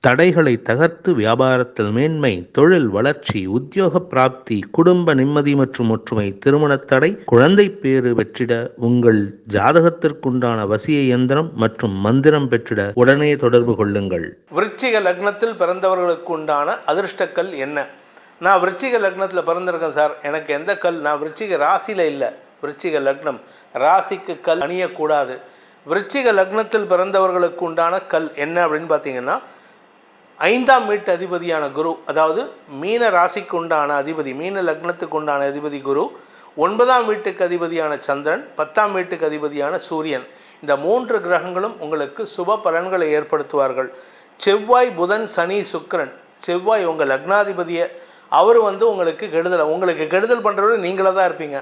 தடைகளை தகர்த்து வியாபாரத்தில் மேன்மை தொழில் வளர்ச்சி உத்தியோக பிராப்தி குடும்ப நிம்மதி மற்றும் ஒற்றுமை திருமணத் தடை குழந்தை பேறு பெற்றிட உங்கள் ஜாதகத்திற்குண்டான வசிய இயந்திரம் மற்றும் மந்திரம் பெற்றிட உடனே தொடர்பு கொள்ளுங்கள். விருச்சிக லக்னத்தில் பிறந்தவர்களுக்கு உண்டான அதிர்ஷ்டக்கல் என்ன? நான் விருச்சிக லக்னத்தில் பிறந்திருக்கேன் சார். எனக்கு எந்த கல்? நான் விருச்சிக ராசியில் இல்லை. விருச்சிக லக்னம். ராசிக்கு கல் அணியக்கூடாது. விருச்சிக லக்னத்தில் பிறந்தவர்களுக்கு உண்டான கல் என்ன அப்படின்னு பார்த்தீங்கன்னா ஐந்தாம் வீட்டு அதிபதியான குரு அதாவது மீன ராசிக்கு உண்டான அதிபதி மீன லக்னத்துக்கு உண்டான அதிபதி குரு ஒன்பதாம் வீட்டுக்கு அதிபதியான சந்திரன் பத்தாம் வீட்டுக்கு அதிபதியான சூரியன். இந்த மூன்று கிரகங்களும் உங்களுக்கு சுப பலன்களை ஏற்படுத்துவார்கள். செவ்வாய் புதன் சனி சுக்கிரன். செவ்வாய் உங்கள் லக்னாதிபதியை. அவர் வந்து உங்களுக்கு கெடுதல் உங்களுக்கு கெடுதல் பண்ணுறவர் நீங்களாக தான் இருப்பீங்க.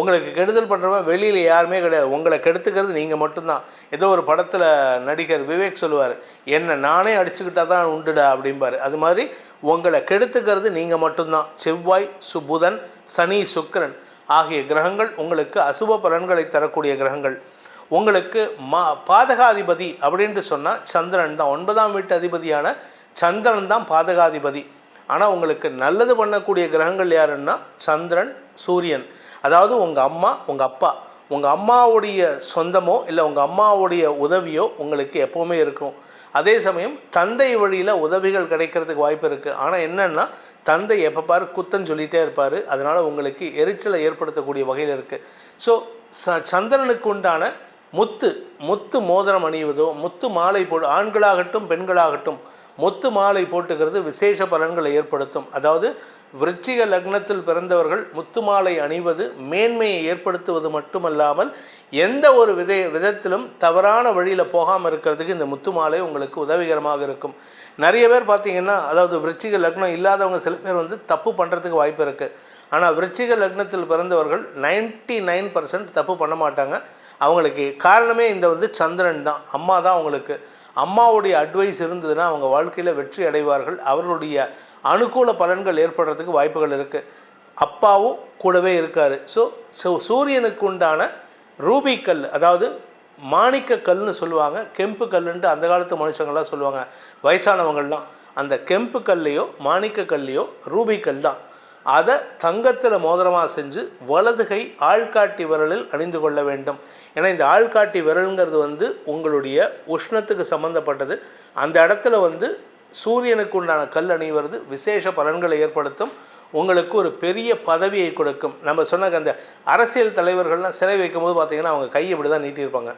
உங்களுக்கு கெடுதல் பண்ணுறவங்க வெளியில் யாருமே கிடையாது. உங்களை கெடுத்துக்கிறது நீங்கள் மட்டும்தான். ஏதோ ஒரு படத்தில் நடிகர் விவேக் சொல்லுவார் என்னை நானே அடிச்சுக்கிட்டா தான் உண்டுடா அப்படிம்பாரு. அது மாதிரி உங்களை கெடுத்துக்கிறது நீங்கள் மட்டும்தான். செவ்வாய் சுபுதன் சனி சுக்கரன் ஆகிய கிரகங்கள் உங்களுக்கு அசுப பலன்களை தரக்கூடிய கிரகங்கள். உங்களுக்கு மா பாதகாதிபதி அப்படின்ட்டு சொன்னால் சந்திரன் தான். ஒன்பதாம் வீட்டு அதிபதியான சந்திரன் தான் பாதகாதிபதி. ஆனால் உங்களுக்கு நல்லது பண்ணக்கூடிய கிரகங்கள் யாருன்னா சந்திரன் சூரியன். அதாவது உங்கள் அம்மா உங்கள் அப்பா உங்கள் அம்மாவுடைய சொந்தமோ இல்லை உங்கள் அம்மாவுடைய உதவியோ உங்களுக்கு எப்போவுமே இருக்கும். அதே சமயம் தந்தை வழியில் உதவிகள் கிடைக்கிறதுக்கு வாய்ப்பு இருக்குது ஆனால் என்னென்னா தந்தை எப்போ பாரு குத்தம் சொல்லிகிட்டே இருப்பார். அதனால் உங்களுக்கு எரிச்சலை ஏற்படுத்தக்கூடிய வகையில் இருக்குது ஸோ ச சந்திரனுக்கு உண்டான முத்து முத்து மோதிரம் அணிவதோ முத்து மாலை போ ஆண்களாகட்டும் பெண்களாகட்டும் முத்து மாலை போட்டுக்கிறது விசேஷ பலன்களை ஏற்படுத்தும். அதாவது விருச்சிக லக்னத்தில் பிறந்தவர்கள் முத்து மாலை அணிவது மேன்மையை ஏற்படுத்துவது மட்டுமல்லாமல் எந்த ஒரு வித விதத்திலும் தவறான வழியில் போகாமல் இருக்கிறதுக்கு இந்த முத்து மாலை உங்களுக்கு உதவிகரமாக இருக்கும். நிறைய பேர் பார்த்தீங்கன்னா அதாவது விருச்சிக லக்னம் இல்லாதவங்க சில பேர் வந்து தப்பு பண்ணுறதுக்கு வாய்ப்பு இருக்குது ஆனால் விருச்சிக லக்னத்தில் பிறந்தவர்கள் நைன்ட்டி நைன் பர்சன்ட் தப்பு பண்ண மாட்டாங்க. அவங்களுக்கு காரணமே இந்த வந்து சந்திரன் தான் அம்மா தான் அவங்களுக்கு. அம்மாவுடைய அட்வைஸ் இருந்ததுன்னா அவங்க வாழ்க்கையில் வெற்றி அடைவார்கள். அவர்களுடைய அனுகூல பலன்கள் ஏற்படுறதுக்கு வாய்ப்புகள் இருக்குது அப்பாவும் கூடவே இருக்கார். ஸோ ஸோ சூரியனுக்கு உண்டான ரூபி கல் அதாவது மாணிக்க கல்னு சொல்லுவாங்க. கெம்பு கல்லுன்ட்டு அந்த காலத்து மனுஷங்கள்லாம் சொல்லுவாங்க. வயசானவங்கள்லாம். அந்த கெம்பு கல்லையோ மாணிக்க கல்லையோ ரூபி கல் தான். அதை தங்கத்தில் மோதிரமாக செஞ்சு வலதுகை ஆள்காட்டி விரலில் அணிந்து கொள்ள வேண்டும். ஏன்னா இந்த ஆள்காட்டி விரலுங்கிறது வந்து உங்களுடைய உஷ்ணத்துக்கு சம்மந்தப்பட்டது அந்த இடத்துல வந்து சூரியனுக்கு உண்டான கல் அணிவது விசேஷ பலன்களை ஏற்படுத்தும் உங்களுக்கு ஒரு பெரிய பதவியை கொடுக்கும். நம்ம சொன்ன அந்த அரசியல் தலைவர்கள்லாம் சிலை வைக்கும் போது பார்த்தீங்கன்னா அவங்க கையை இப்படி தான் நீட்டியிருப்பாங்க.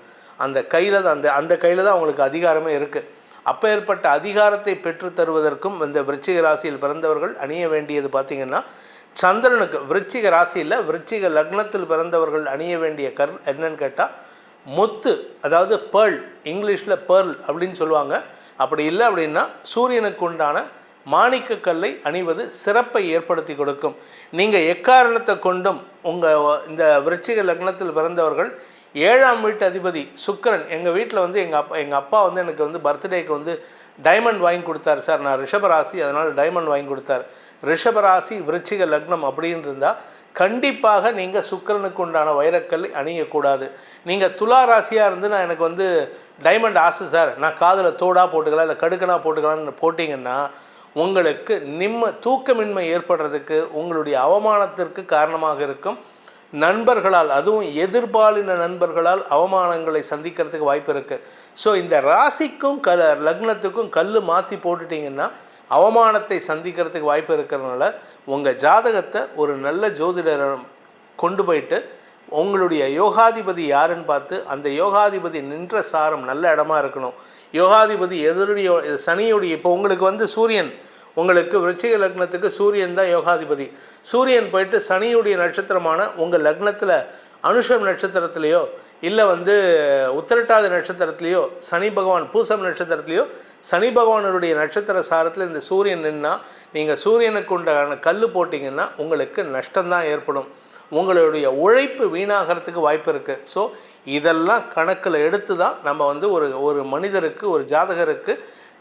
அந்த கையில் தான் அந்த அந்த கையில் தான் அவங்களுக்கு அதிகாரமே இருக்குது அப்போ ஏற்பட்ட அதிகாரத்தை பெற்று தருவதற்கும் இந்த விருச்சிக ராசியில் பிறந்தவர்கள் அணிய வேண்டியது பார்த்திங்கன்னா சந்திரனுக்கு விருச்சிக ராசியில் விருச்சிக லக்னத்தில் பிறந்தவர்கள் அணிய வேண்டிய கர் என்னன்னு கேட்டால் முத்து அதாவது பேர்ல் இங்கிலீஷில் பேர்ல் அப்படின்னு சொல்லுவாங்க. அப்படி இல்லை அப்படின்னா சூரியனுக்கு உண்டான மாணிக்கக்கல்லை அணிவது சிறப்பை ஏற்படுத்தி கொடுக்கும். நீங்கள் எக்காரணத்தை கொண்டும் உங்கள் இந்த விருச்சிக லக்னத்தில் பிறந்தவர்கள் ஏழாம் வீட்டு அதிபதி சுக்கிரன் எங்கள் வீட்டில் வந்து எங்கள் அப்பா எங்கள் அப்பா வந்து எனக்கு வந்து பர்த்டேக்கு வந்து டைமண்ட் வாங்கி கொடுத்தாரு சார். நான் ரிஷபராசி அதனால் டைமண்ட் வாங்கி கொடுத்தாரு. ரிஷபராசி விருச்சிக லக்னம் அப்படின்னு இருந்தால் கண்டிப்பாக நீங்கள் சுக்கிரனுக்கு உண்டான வைரக்கல் அணியக்கூடாது. நீங்கள் துலா ராசியாக இருந்து நான் எனக்கு வந்து டைமண்ட் ஆசை சார் நான் காதில் தோடாக போட்டுக்கலாம் இல்லை கடுக்கனா போட்டுக்கலாம்னு போட்டிங்கன்னா உங்களுக்கு நிம்ம தூக்கமின்மை ஏற்படுறதுக்கு உங்களுடைய அவமானத்திற்கு காரணமாக இருக்கும். நண்பர்களால் அதுவும் எதிர்பாலின நண்பர்களால் அவமானங்களை சந்திக்கிறதுக்கு வாய்ப்பு இருக்குது ஸோ இந்த ராசிக்கும் க லக்னத்துக்கும் கல் மாற்றி போட்டுட்டிங்கன்னா அவமானத்தை சந்திக்கிறதுக்கு வாய்ப்பு இருக்கிறதுனால உங்கள் ஜாதகத்தை ஒரு நல்ல ஜோதிடரிடம் கொண்டு போயிட்டு உங்களுடைய யோகாதிபதி யாருன்னு பார்த்து அந்த யோகாதிபதி நின்ற சாரம் நல்ல இடமா இருக்கணும். யோகாதிபதி எதிருடைய சனியுடைய இப்போ உங்களுக்கு வந்து சூரியன். உங்களுக்கு விருச்சிக லக்னத்துக்கு சூரியன் தான் யோகாதிபதி. சூரியன் போயிட்டு சனியுடைய நட்சத்திரமான உங்கள் லக்னத்தில் அனுஷம் நட்சத்திரத்திலேயோ இல்லை வந்து உத்திரட்டாதி நட்சத்திரத்துலேயோ சனி பகவான் பூசம் நட்சத்திரத்திலையோ சனி பகவானுடைய நட்சத்திர சாரத்தில் இந்த சூரியன் நின்னா நீங்கள் சூரியனுக்கு உண்டான கல் போட்டிங்கன்னா உங்களுக்கு நஷ்டம்தான் ஏற்படும். உங்களுடைய உழைப்பு வீணாகிறதுக்கு வாய்ப்பு இருக்குது ஸோ இதெல்லாம் கணக்கில் எடுத்து தான் நம்ம வந்து ஒரு ஒரு மனிதருக்கு ஒரு ஜாதகருக்கு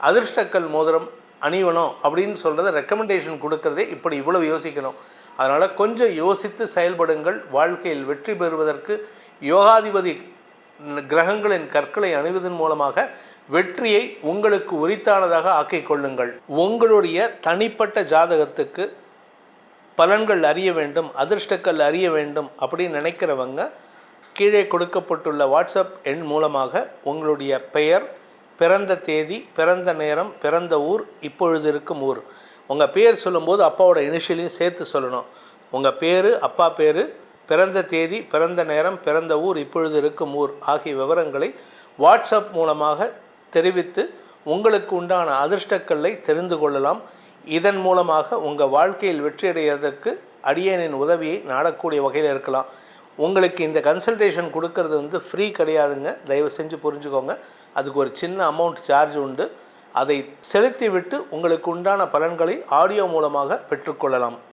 அதிர்ஷ்டக்கல் மோதிரம் அணிவணும் அப்படின்னு சொல்கிறத ரெக்கமெண்டேஷன் கொடுக்குறதே இப்படி இவ்வளவு யோசிக்கணும். அதனால் கொஞ்சம் யோசித்து செயல்படுங்கள். வாழ்க்கையில் வெற்றி பெறுவதற்கு யோகாதிபதி கிரகங்களின் கற்களை அணிவதன் மூலமாக வெற்றியை உங்களுக்கு உரித்தானதாக ஆக்கிக் கொள்ளுங்கள். உங்களுடைய தனிப்பட்ட ஜாதகத்துக்கு பலன்கள் அறிய வேண்டும் அதிர்ஷ்டக்கள் அறிய வேண்டும் அப்படின்னு நினைக்கிறவங்க கீழே கொடுக்கப்பட்டுள்ள வாட்ஸ்அப் எண் மூலமாக உங்களுடைய பெயர் பிறந்த தேதி பிறந்த நேரம் பிறந்த ஊர் இப்பொழுது இருக்கும் ஊர். உங்கள் பேர் சொல்லும்போது அப்பாவோட இனிஷியலையும் சேர்த்து சொல்லணும். உங்கள் பேர் அப்பா பேர் பிறந்த தேதி பிறந்த நேரம் பிறந்த ஊர் இப்பொழுது இருக்கும் ஊர் ஆகிய விவரங்களை வாட்ஸ்அப் மூலமாக தெரிவித்து உங்களுக்கு உண்டான அதிர்ஷ்டக்கல்லை தெரிந்து கொள்ளலாம். இதன் மூலமாக உங்கள் வாழ்க்கையில் வெற்றியடைவதற்கு அடியனின் உதவியை நாடக்கூடிய வகையில் இருக்கலாம். உங்களுக்கு இந்த கன்சல்டேஷன் கொடுக்கறது வந்து ஃப்ரீ கிடையாதுங்க. தயவு செஞ்சு புரிஞ்சுக்கோங்க. அதுக்கு ஒரு சின்ன அமௌண்ட் சார்ஜ் உண்டு. அதை செலுத்திவிட்டு உங்களுக்கு உண்டான பலன்களை ஆடியோ மூலமாக பெற்றுக்கொள்ளலாம்.